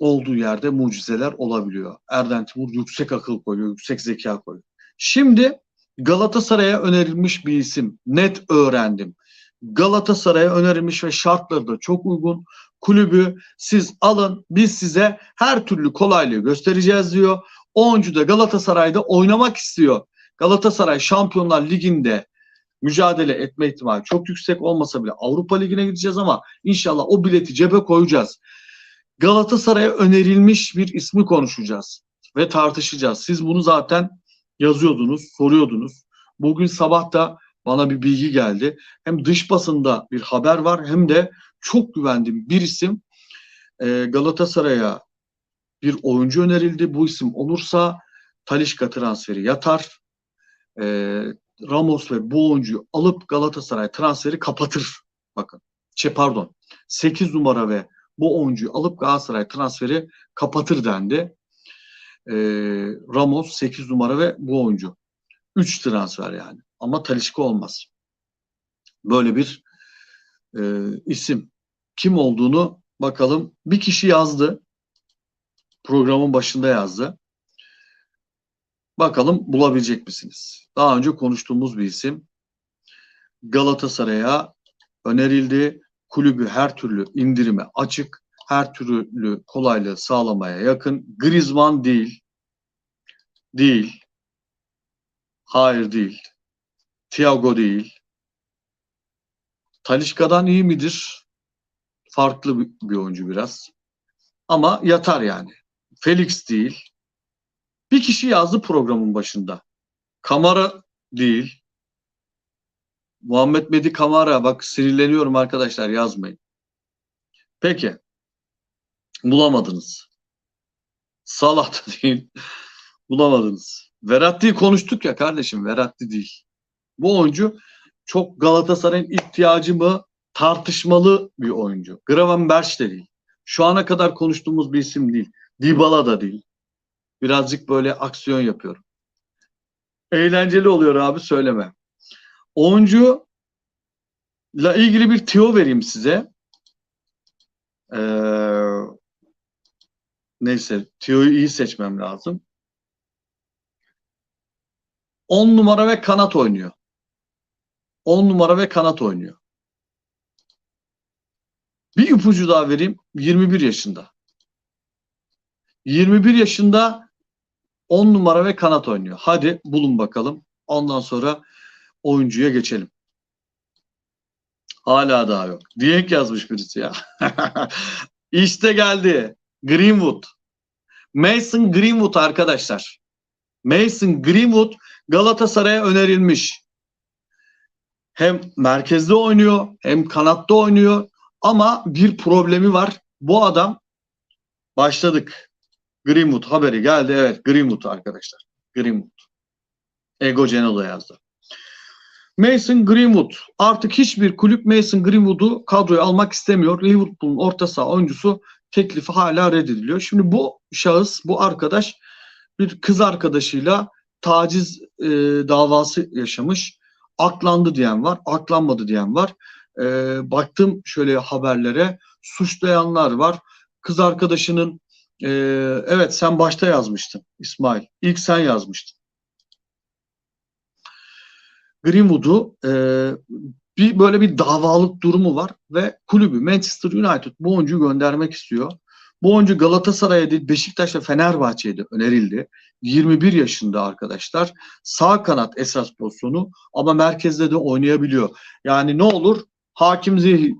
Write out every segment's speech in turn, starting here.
olduğu yerde mucizeler olabiliyor. Erden Timur yüksek akıl koyuyor, yüksek zeka koyuyor. Şimdi Galatasaray'a önerilmiş bir isim. Net öğrendim. Galatasaray'a önerilmiş ve şartları da çok uygun. Kulübü siz alın biz size her türlü kolaylığı göstereceğiz diyor. Oyuncu da Galatasaray'da oynamak istiyor. Galatasaray Şampiyonlar Ligi'nde mücadele etme ihtimali çok yüksek olmasa bile Avrupa Ligi'ne gideceğiz ama inşallah o bileti cebe koyacağız. Galatasaray'a önerilmiş bir ismi konuşacağız ve tartışacağız. Siz bunu zaten yazıyordunuz, soruyordunuz. Bugün sabah da bana bir bilgi geldi. Hem dış basında bir haber var hem de çok güvendiğim bir isim e, Galatasaray'a bir oyuncu önerildi. Bu isim olursa Talişka transferi yatar. E, Ramos ve bu oyuncuyu alıp Galatasaray transferi kapatır. Bakın. Şey pardon. 8 numara ve bu oyuncuyu alıp Galatasaray transferi kapatır dendi. E, Ramos 8 numara ve bu oyuncu. 3 transfer yani. Ama Talişka olmaz. Böyle bir e, isim. Kim olduğunu bakalım. Bir kişi yazdı. Programın başında yazdı. Bakalım bulabilecek misiniz? Daha önce konuştuğumuz bir isim. Galatasaray'a önerildi. Kulübü her türlü indirime açık. Her türlü kolaylığı sağlamaya yakın. Griezmann değil. Değil. Hayır değil. Thiago değil. Talişka'dan iyi midir? Farklı bir, oyuncu biraz. Ama yatar yani. Felix değil. Bir kişi yazdı programın başında. Kamara değil. Muhammed Medi Kamara. Bak sinirleniyorum arkadaşlar yazmayın. Peki. Bulamadınız. Salah da değil. Bulamadınız. Veratti konuştuk ya kardeşim. Veratti değil. Bu oyuncu çok Galatasaray'ın ihtiyacı mı tartışmalı bir oyuncu. Gravenberch de değil. Şu ana kadar konuştuğumuz bir isim değil. Dybala da değil. Birazcık böyle aksiyon yapıyorum. Eğlenceli oluyor abi söyleme. Oyuncu ile ilgili bir tiyo vereyim size. Ee, neyse tiyoyu iyi seçmem lazım. 10 numara ve kanat oynuyor. 10 numara ve kanat oynuyor. Bir ipucu daha vereyim. 21 yaşında. 21 yaşında 10 numara ve kanat oynuyor. Hadi bulun bakalım. Ondan sonra oyuncuya geçelim. Hala daha yok. Diyek yazmış birisi ya. işte geldi. Greenwood. Mason Greenwood arkadaşlar. Mason Greenwood Galatasaray'a önerilmiş. Hem merkezde oynuyor hem kanatta oynuyor ama bir problemi var. Bu adam başladık. Greenwood haberi geldi. Evet Greenwood arkadaşlar. Greenwood. Ego Genola yazdı. Mason Greenwood. Artık hiçbir kulüp Mason Greenwood'u kadroya almak istemiyor. Liverpool'un orta saha oyuncusu teklifi hala reddediliyor. Şimdi bu şahıs, bu arkadaş bir kız arkadaşıyla taciz e, davası yaşamış. Aklandı diyen var, aklanmadı diyen var. E, baktım şöyle haberlere, suçlayanlar var. Kız arkadaşının e, evet sen başta yazmıştın İsmail. İlk sen yazmıştın. Greenwood'u e, bir böyle bir davalık durumu var ve kulübü Manchester United bu oyuncuyu göndermek istiyor. Bu oyuncu Galatasaray'a değil Beşiktaş ve Fenerbahçe'ye de önerildi. 21 yaşında arkadaşlar. Sağ kanat esas pozisyonu ama merkezde de oynayabiliyor. Yani ne olur? Hakim Ziyeh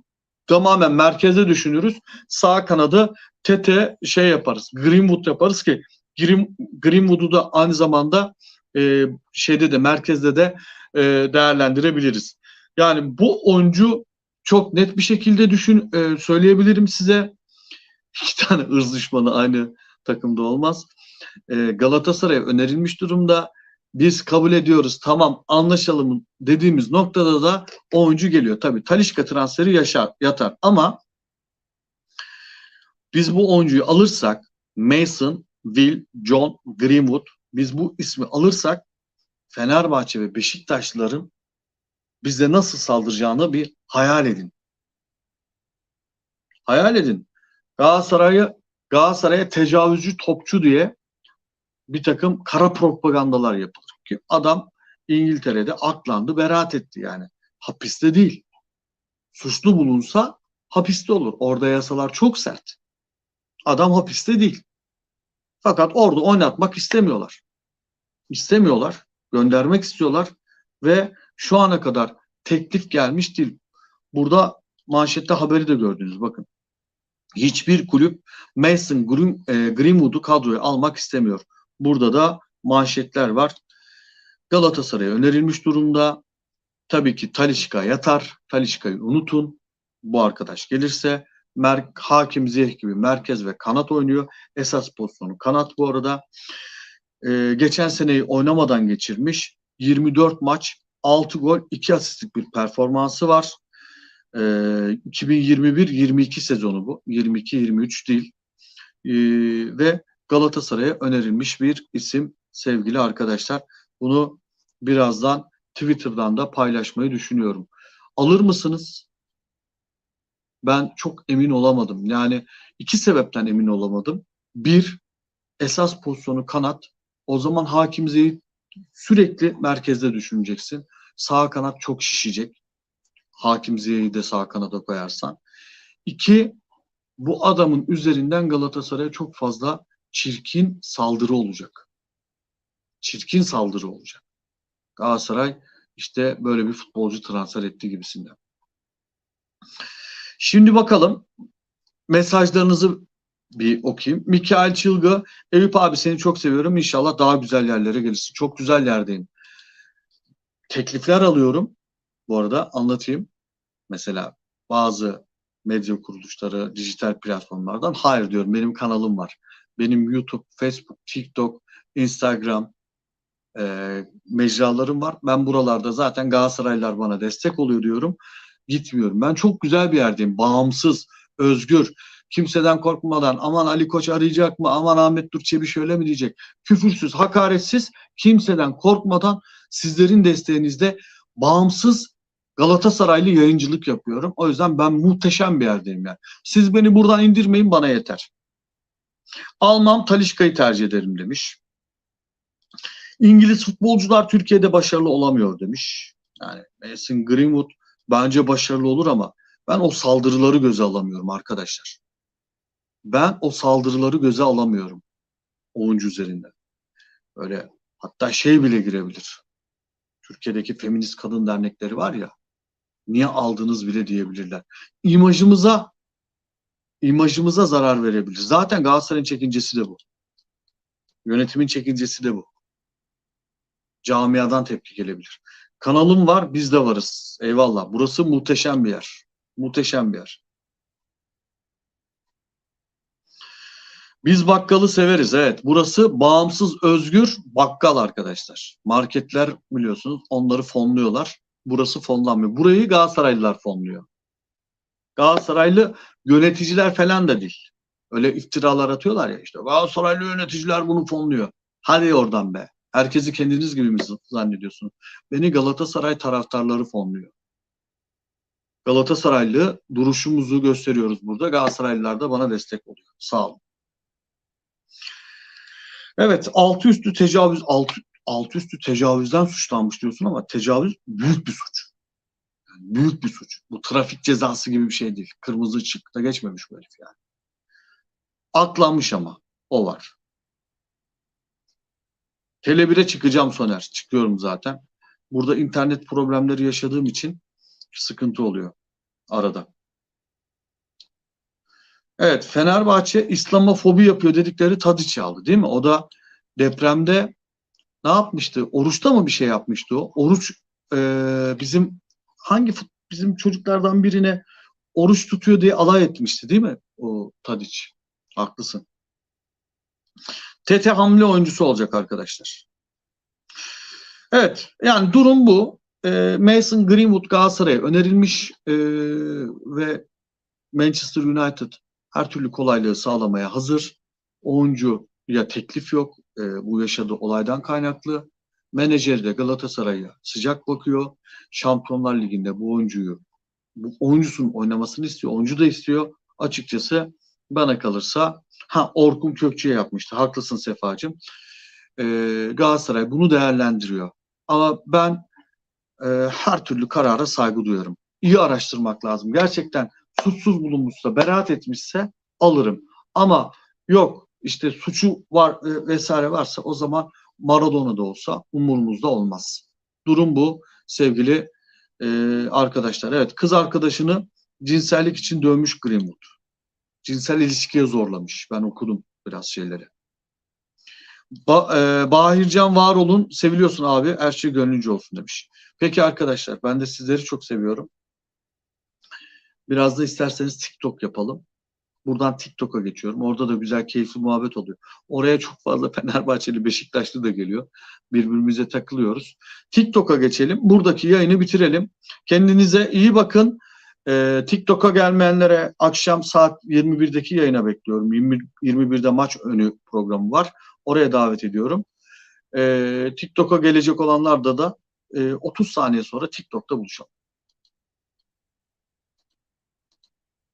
tamamen merkezde düşünürüz. Sağ kanadı Tete şey yaparız. Greenwood yaparız ki Green, Greenwood'u da aynı zamanda e, şeyde de merkezde de e, değerlendirebiliriz. Yani bu oyuncu çok net bir şekilde düşün e, söyleyebilirim size. İki tane ırz düşmanı aynı takımda olmaz. E, Galatasaray'a önerilmiş durumda. Biz kabul ediyoruz tamam anlaşalım dediğimiz noktada da oyuncu geliyor. Tabii Talişka transferi yaşar, yatar ama biz bu oyuncuyu alırsak Mason, Will, John, Greenwood biz bu ismi alırsak Fenerbahçe ve Beşiktaşlıların bize nasıl saldıracağını bir hayal edin. Hayal edin. Galatasaray'ı Galatasaray'a tecavüzcü topçu diye bir takım kara propagandalar yapılır. Ki adam İngiltere'de aklandı, beraat etti yani. Hapiste değil. Suçlu bulunsa hapiste olur. Orada yasalar çok sert. Adam hapiste değil. Fakat orada oynatmak istemiyorlar. İstemiyorlar. Göndermek istiyorlar ve şu ana kadar teklif gelmiş değil. Burada manşette haberi de gördünüz bakın. Hiçbir kulüp Mason e, Greenwood'u kadroya almak istemiyor. Burada da manşetler var. Galatasaray'a önerilmiş durumda. Tabii ki Talişka yatar. Talişka'yı unutun. Bu arkadaş gelirse Mer Hakim Ziyeh gibi merkez ve kanat oynuyor. Esas pozisyonu kanat bu arada. Ee, geçen seneyi oynamadan geçirmiş. 24 maç, 6 gol, 2 asistlik bir performansı var. Ee, 2021-22 sezonu bu. 22-23 değil. Ee, ve Galatasaray'a önerilmiş bir isim sevgili arkadaşlar. Bunu birazdan Twitter'dan da paylaşmayı düşünüyorum. Alır mısınız? Ben çok emin olamadım. Yani iki sebepten emin olamadım. Bir, esas pozisyonu kanat. O zaman Hakim Zeyit sürekli merkezde düşüneceksin. Sağ kanat çok şişecek. Hakim Ziyech'i de sağ kanada koyarsan. İki, bu adamın üzerinden Galatasaray'a çok fazla çirkin saldırı olacak. Çirkin saldırı olacak. Galatasaray işte böyle bir futbolcu transfer etti gibisinden. Şimdi bakalım mesajlarınızı bir okuyayım. Mikael Çılgı, Eyüp abi seni çok seviyorum. İnşallah daha güzel yerlere gelirsin. Çok güzel yerdeyim. Teklifler alıyorum. Bu arada anlatayım. Mesela bazı medya kuruluşları, dijital platformlardan hayır diyorum. Benim kanalım var. Benim YouTube, Facebook, TikTok, Instagram e, mecralarım var. Ben buralarda zaten Galatasaraylılar bana destek oluyor diyorum. Gitmiyorum. Ben çok güzel bir yerdeyim. Bağımsız, özgür, kimseden korkmadan aman Ali Koç arayacak mı, aman Ahmet Durçebi şöyle mi diyecek. Küfürsüz, hakaretsiz, kimseden korkmadan sizlerin desteğinizde bağımsız Galatasaraylı yayıncılık yapıyorum. O yüzden ben muhteşem bir yerdeyim yani. Siz beni buradan indirmeyin bana yeter. Almam Talişka'yı tercih ederim demiş. İngiliz futbolcular Türkiye'de başarılı olamıyor demiş. Yani Mason Greenwood bence başarılı olur ama ben o saldırıları göze alamıyorum arkadaşlar. Ben o saldırıları göze alamıyorum oyuncu üzerinden. Böyle hatta şey bile girebilir. Türkiye'deki feminist kadın dernekleri var ya niye aldınız bile diyebilirler. İmajımıza imajımıza zarar verebilir. Zaten Galatasaray'ın çekincesi de bu. Yönetimin çekincesi de bu. Camiadan tepki gelebilir. Kanalım var, biz de varız. Eyvallah. Burası muhteşem bir yer. Muhteşem bir yer. Biz bakkalı severiz evet. Burası bağımsız özgür bakkal arkadaşlar. Marketler biliyorsunuz onları fonluyorlar. Burası fonlanmıyor. Burayı Galatasaraylılar fonluyor. Galatasaraylı yöneticiler falan da değil. Öyle iftiralar atıyorlar ya işte Galatasaraylı yöneticiler bunu fonluyor. Hadi oradan be. Herkesi kendiniz gibi mi zannediyorsunuz? Beni Galatasaray taraftarları fonluyor. Galatasaraylı duruşumuzu gösteriyoruz burada. Galatasaraylılar da bana destek oluyor. Sağ olun. Evet altı üstü tecavüz altı, altı üstü tecavüzden suçlanmış diyorsun ama tecavüz büyük bir suç. Yani büyük bir suç. Bu trafik cezası gibi bir şey değil. Kırmızı ışıkta geçmemiş bu herif yani. Aklanmış ama o var. Tele 1'e çıkacağım Soner. Çıkıyorum zaten. Burada internet problemleri yaşadığım için sıkıntı oluyor arada. Evet Fenerbahçe İslamofobi yapıyor dedikleri Tadiç'i aldı değil mi? O da depremde ne yapmıştı? Oruçta mı bir şey yapmıştı o? Oruç e, bizim hangi bizim çocuklardan birine oruç tutuyor diye alay etmişti değil mi? O Tadiç. Haklısın. TT hamle oyuncusu olacak arkadaşlar. Evet yani durum bu. E, Mason Greenwood Galatasaray'a önerilmiş e, ve Manchester United her türlü kolaylığı sağlamaya hazır. Oyuncuya teklif yok. E, bu yaşadığı olaydan kaynaklı. Menajeri de Galatasaray'a sıcak bakıyor. Şampiyonlar Ligi'nde bu oyuncuyu bu oyuncusunun oynamasını istiyor. Oyuncu da istiyor. Açıkçası bana kalırsa Ha Orkun Kökçü'ye yapmıştı. Haklısın Sefacığım. E, Galatasaray bunu değerlendiriyor. Ama ben e, her türlü karara saygı duyuyorum. İyi araştırmak lazım. Gerçekten suçsuz bulunmuşsa, beraat etmişse alırım. Ama yok işte suçu var e, vesaire varsa o zaman Maradona da olsa umurumuzda olmaz. Durum bu sevgili e, arkadaşlar. Evet kız arkadaşını cinsellik için dövmüş Greenwood. Cinsel ilişkiye zorlamış. Ben okudum biraz şeyleri. Ba, e, Bahircan var olun. Seviliyorsun abi. Her şey gönlünce olsun demiş. Peki arkadaşlar ben de sizleri çok seviyorum. Biraz da isterseniz TikTok yapalım. Buradan TikTok'a geçiyorum. Orada da güzel keyifli muhabbet oluyor. Oraya çok fazla Fenerbahçeli, Beşiktaşlı da geliyor. Birbirimize takılıyoruz. TikTok'a geçelim. Buradaki yayını bitirelim. Kendinize iyi bakın. Ee, TikTok'a gelmeyenlere akşam saat 21'deki yayına bekliyorum. 20, 21'de maç önü programı var. Oraya davet ediyorum. Ee, TikTok'a gelecek olanlar da da e, 30 saniye sonra TikTok'ta buluşalım.